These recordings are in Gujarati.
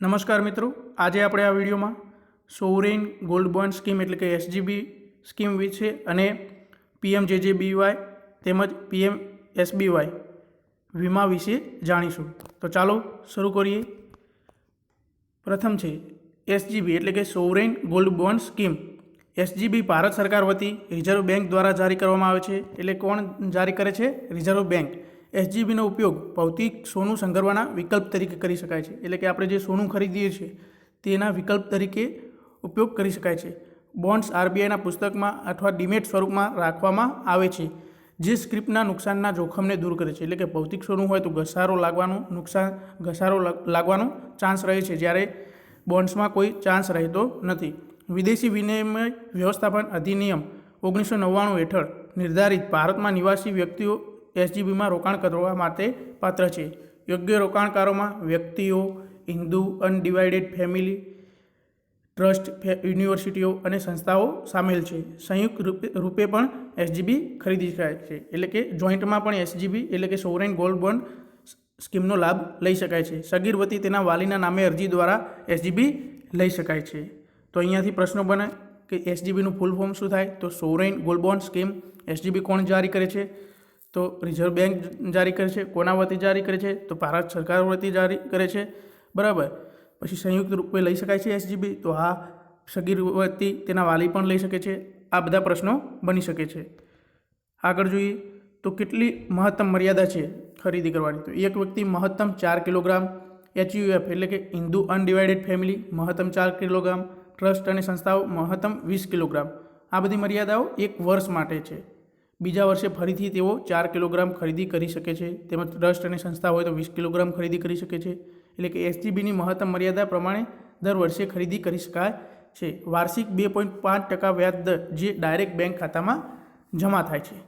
નમસ્કાર મિત્રો, આજે આપણે આ વિડીયોમાં સોવરેન ગોલ્ડ બોન્ડ સ્કીમ એટલે કે એસજીબી સ્કીમ વિશે અને પીએમ પીએમજેજેબીવાય તેમજ પીએમ એસબીવાય વીમા વિશે જાણીશું. તો ચાલો શરૂ કરીએ. પ્રથમ છે એસજીબી એટલે કે sovereign gold bond scheme. SGB Bharat સરકાર વતી રિઝર્વ બેંક દ્વારા જારી કરવામાં આવે છે. એટલે કોણ જારી કરે છે? Reserve bank. એસજીબીનો ઉપયોગ ભૌતિક સોનું સંગ્રહવાના વિકલ્પ તરીકે કરી શકાય છે. એટલે કે આપણે જે સોનું ખરીદીએ છીએ, તેના વિકલ્પ તરીકે ઉપયોગ કરી શકાય છે. બોન્ડ્સ આરબીઆઈના પુસ્તકમાં અથવા ડિમેટ સ્વરૂપમાં રાખવામાં આવે છે, જે સ્ક્રિપ્ટના નુકસાનના જોખમને દૂર કરે છે. એટલે કે ભૌતિક સોનું હોય તો ઘસારો લાગવાનું નુકસાન, ઘસારો લાગ- લાગવાનો ચાન્સ રહે છે, જ્યારે બોન્ડ્સમાં કોઈ ચાન્સ રહેતો નથી. વિદેશી વિનિમય વ્યવસ્થાપન અધિનિયમ ઓગણીસો નવ્વાણું હેઠળ નિર્ધારિત ભારતમાં નિવાસી વ્યક્તિઓ એસજીબીમાં રોકાણ કરવા માટે પાત્ર છે. યોગ્ય રોકાણકારોમાં વ્યક્તિઓ, હિન્દુ, અનડિવાઇડેડ ફેમિલી, ટ્રસ્ટ યુનિવર્સિટીઓ અને સંસ્થાઓ સામેલ છે. સંયુક્ત રૂપે રૂપે પણ એસજીબી ખરીદી શકાય છે. એટલે કે જોઈન્ટમાં પણ એસજીબી એટલે કે સોવરેન ગોલ્ડ બોન્ડ સ્કીમનો લાભ લઈ શકાય છે. સગીર વતી તેના વાલીના નામે અરજી દ્વારા એસજીબી લઈ શકાય છે. તો અહીંયાથી પ્રશ્નો બને કે એસજીબીનું ફૂલ ફોર્મ શું થાય? તો sovereign gold bond scheme SGB કોણ જારી કરે છે? તો રિઝર્વ બેંક જારી કરે છે કોના વતી જારી કરે છે, તો ભારત સરકાર વતી જારી કરે છે, બરાબર. પછી સંયુક્ત રૂપે લઈ શકાય છે એસજીબી, તો હા સગીર વતી તેના વાલી પણ લઈ શકે છે, આ બધા પ્રશ્નો બની શકે છે. આગળ જોઈએ, તો કેટલી મહત્તમ મર્યાદા છે ખરીદી કરવાની? તો એક વ્યક્તિ મહત્તમ ચાર કિલોગ્રામ એચયુએફ, એટલે કે હિન્દુ અનડિવાઇડેડ ફેમિલી, મહત્તમ ચાર કિલોગ્રામ ટ્રસ્ટ અને સંસ્થાઓ, મહત્તમ વીસ કિલોગ્રામ. આ બધી મર્યાદાઓ એક વર્ષ માટે છે. બીજા વર્ષે ફરીથી તેઓ ચાર કિલોગ્રામ ખરીદી કરી શકે છે. તેમજ ટ્રસ્ટ અને સંસ્થા હોય તો વીસ કિલોગ્રામ ખરીદી કરી શકે છે. એટલે કે એસજીબીની મહત્તમ મર્યાદા પ્રમાણે દર વર્ષે ખરીદી કરી શકાય છે. વાર્ષિક બે પોઈન્ટ પાંચ ટકા વ્યાજ દર જે ડાયરેક્ટ બેંક ખાતામાં જમા થાય છે.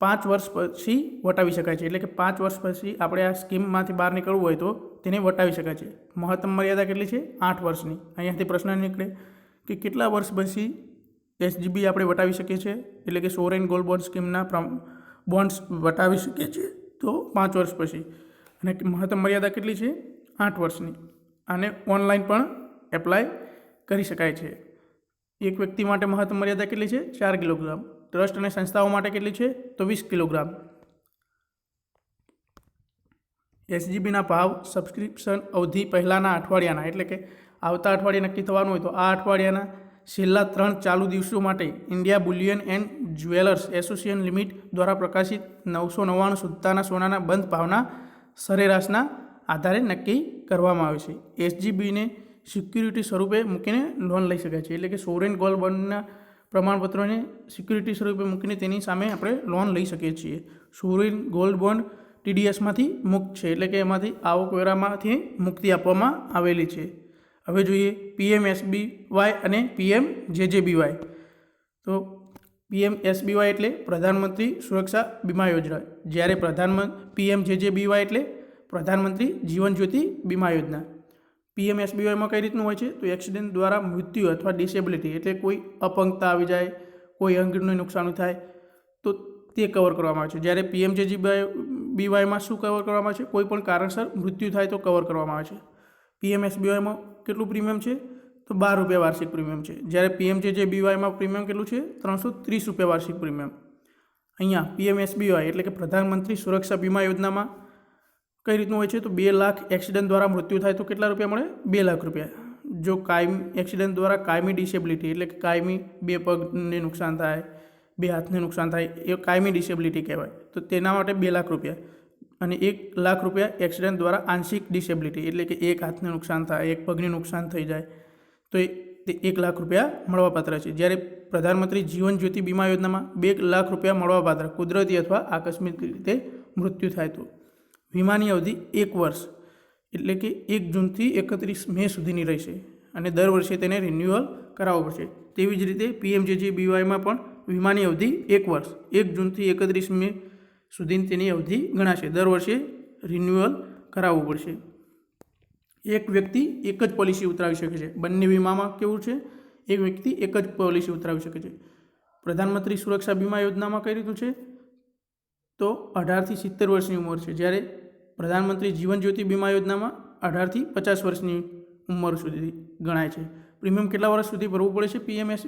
પાંચ વર્ષ પછી વટાવી શકાય છે. એટલે કે પાંચ વર્ષ પછી આપણે આ સ્કીમમાંથી બહાર નીકળવું હોય તો તેને વટાવી શકાય છે. મહત્તમ મર્યાદા કેટલી છે? આઠ વર્ષની. અહીંયાથી પ્રશ્ન નીકળે કે કેટલા વર્ષ પછી એસજીબી આપણે વટાવી શકીએ છીએ, એટલે કે સોરેન ગોલ્ડ બોન્ડ સ્કીમના બોન્ડ્સ વટાવી શકીએ છીએ, તો પાંચ વર્ષ પછી. અને મહત્તમ મર્યાદા કેટલી છે? આઠ વર્ષની. આને ઓનલાઈન પણ એપ્લાય કરી શકાય છે. એક વ્યક્તિ માટે મહત્તમ મર્યાદા કેટલી છે? ચાર કિલોગ્રામ. ટ્રસ્ટ અને સંસ્થાઓ માટે કેટલી છે? તો વીસ કિલોગ્રામ. એસજીબીના ભાવ સબસ્ક્રિપ્શન અવધિ પહેલાંના અઠવાડિયાના, એટલે કે આવતા અઠવાડિયે નક્કી થવાનું હોય તો આ અઠવાડિયાના છેલ્લા ત્રણ ચાલુ દિવસો માટે India bullion and jewellers association limit દ્વારા પ્રકાશિત નવસો નવ્વાણું સુદ્ધાના સોનાના બંધ ભાવના સરેરાશના આધારે નક્કી કરવામાં આવે છે. એસજીબીને સિક્યુરિટી સ્વરૂપે મૂકીને લોન લઈ શકાય છે. એટલે કે સોવરેન ગોલ્ડ બોન્ડના પ્રમાણપત્રોને સિક્યુરિટી સ્વરૂપે મૂકીને તેની સામે આપણે લોન લઈ શકીએ છીએ. સોવરેન ગોલ્ડ બોન્ડ ટીડીએસમાંથી મુક્ત છે. એટલે કે એમાંથી આવકવેરામાંથી મુક્તિ આપવામાં આવેલી છે. હવે જોઈએ પીએમ એસબીવાય અને પીએમ જેજેબીવાય તો પીએમ એસબીવાય એટલે પ્રધાનમંત્રી સુરક્ષા બીમા યોજના. જ્યારે પ્રધાનમંત્રી પીએમ જેજેબીવાય એટલે પ્રધાનમંત્રી જીવન જ્યોતિ બીમા યોજના. પીએમ એસબીવાયમાં કઈ રીતનું હોય છે? તો એક્સિડન્ટ દ્વારા મૃત્યુ અથવા ડિસેબિલિટી એટલે કોઈ અપંગતા આવી જાય, કોઈ અંગનું નુકસાન થાય, તો તે કવર કરવામાં આવે છે. જ્યારે પીએમ બીવાયમાં શું કવર કરવામાં આવે છે? કોઈ પણ કારણસર મૃત્યુ થાય તો કવર કરવામાં આવે છે. પીએમ એસબીવાયમાં કેટલું પ્રીમિયમ છે? તો બાર રૂપિયા વાર્ષિક પ્રીમિયમ છે. જ્યારે પીએમ જે જે બીવાયમાં પ્રીમિયમ કેટલું છે? ત્રણસો ત્રીસ રૂપિયા વાર્ષિક પ્રીમિયમ. અહીંયા પીએમ એસબીવાય એટલે કે પ્રધાનમંત્રી સુરક્ષા બીમા યોજનામાં કઈ રીતનું હોય છે? તો બે લાખ એક્સિડન્ટ દ્વારા મૃત્યુ થાય તો કેટલા રૂપિયા મળે? બે લાખ રૂપિયા. જો કાયમી એક્સિડન્ટ દ્વારા કાયમી ડિસેબિલિટી એટલે કે કાયમી બે પગને નુકસાન થાય, બે હાથને નુકસાન થાય, એ કાયમી ડિસેબિલિટી કહેવાય. તો તેના માટે બે લાખ રૂપિયા. અને એક લાખ રૂપિયા એક્સિડન્ટ દ્વારા આંશિક ડિસેબિલિટી એટલે કે એક હાથને નુકસાન થાય, એક પગને નુકસાન થઈ જાય. તો તે એક લાખ રૂપિયા મળવાપાત્ર છે. જ્યારે પ્રધાનમંત્રી જીવન જ્યોતિ બીમા યોજનામાં બે લાખ રૂપિયા મળવાપાત્ર, કુદરતી અથવા આકસ્મિક રીતે મૃત્યુ થાય તો. વીમાની અવધિ એક વર્ષ, એટલે કે એક જૂનથી એકત્રીસ મે સુધીની રહેશે અને દર વર્ષે તેને રિન્યુઅલ કરાવવું પડશે. તેવી જ રીતે પીએમજેજી બીવાયમાં પણ વીમાની અવધિ એક વર્ષ, એક જૂનથી એકત્રીસ મે સુધીની તેની અવધિ ગણાશે. દર વર્ષે રિન્યુઅલ કરાવવું પડશે. એક વ્યક્તિ એક જ પોલિસી ઉતરાવી શકે છે. બંને વીમામાં કેવું છે? એક વ્યક્તિ એક જ પોલિસી ઉતરાવી શકે છે. પ્રધાનમંત્રી સુરક્ષા બીમા યોજનામાં કઈ રીતનું છે તો અઢારથી સિત્તેર વર્ષની ઉંમર છે. જ્યારે પ્રધાનમંત્રી જીવન જ્યોતિ બીમા યોજનામાં અઢારથી પચાસ વર્ષની ઉંમર સુધી ગણાય છે. પ્રીમિયમ કેટલા વર્ષ સુધી ભરવું પડે છે? પીએમએસ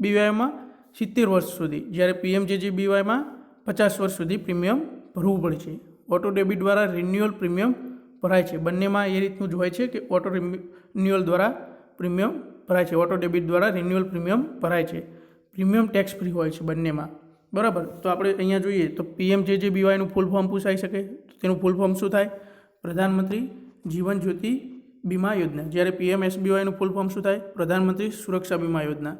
બીવાયમાં સિત્તેર વર્ષ સુધી. જ્યારે પીએમજેજે બીવાયમાં પચાસ વર્ષ સુધી પ્રીમિયમ ભરવું પડે છે ઓટો ડેબિટ દ્વારા રિન્યુઅલ પ્રીમિયમ ભરાય છે. બંનેમાં એ રીતનું જ હોય છે કે ઓટો રિન્યુઅલ દ્વારા પ્રીમિયમ ભરાય છે. ઓટો ડેબિટ દ્વારા રિન્યુઅલ પ્રીમિયમ ભરાય છે. પ્રીમિયમ ટેક્સ ફ્રી હોય છે બંનેમાં. બરાબર? તો આપણે અહીંયા જોઈએ તો પીએમ જે જે બીવાયનું ફૂલ ફોર્મ પૂછાઈ શકે. તો તેનું ફૂલ ફોર્મ શું થાય? પ્રધાનમંત્રી જીવન જ્યોતિ બીમા યોજના. જ્યારે પીએમ એસબીવાયનું ફૂલ ફોર્મ શું થાય? પ્રધાનમંત્રી સુરક્ષા બીમા યોજના.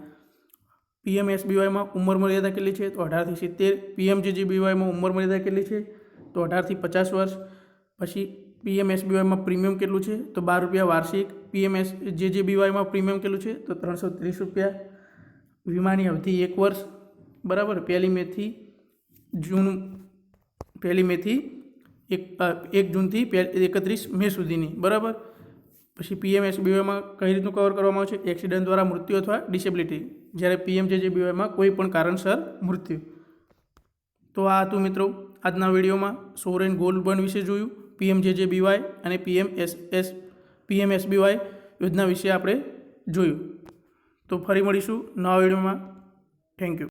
પીએમ એસબીવાયમાં ઉંમર મર્યાદા કેટલી છે? તો અઢારથી સિત્તેર. પીએમ જે જે ઉંમર મર્યાદા કેટલી છે? તો અઢારથી પચાસ વર્ષ. પછી પીએમ એસબીવાયમાં પ્રીમિયમ કેટલું છે? તો બાર રૂપિયા વાર્ષિક. પીએમએસ એસ જેજીબીવાયમાં પ્રીમિયમ કેટલું છે? તો ત્રણસો ત્રીસ રૂપિયા. વીમાની અવધિ એક વર્ષ. બરાબર? પહેલી મેથી જૂન, પહેલી મેથી એક એક જૂનથી એકત્રીસ મે સુધીની. બરાબર? પછી પીએમએસબીવાયમાં કઈ રીતનું કવર કરવામાં આવે છે? એક્સિડન્ટ દ્વારા મૃત્યુ અથવા ડિસેબિલિટી જ્યારે પીએમજેજેબીવાયમાં કોઈ પણ કારણસર મૃત્યુ. તો આ હતું મિત્રો આજના વિડીયોમાં સોવરેન ગોલ્ડ બોન્ડ વિશે જોયું. પીએમજેજેબીવાય અને પીએમ એસ એસ પીએમએસબીવાય યોજના વિશે આપણે જોયું. તો ફરી મળીશું નવા વિડીયોમાં. Thank you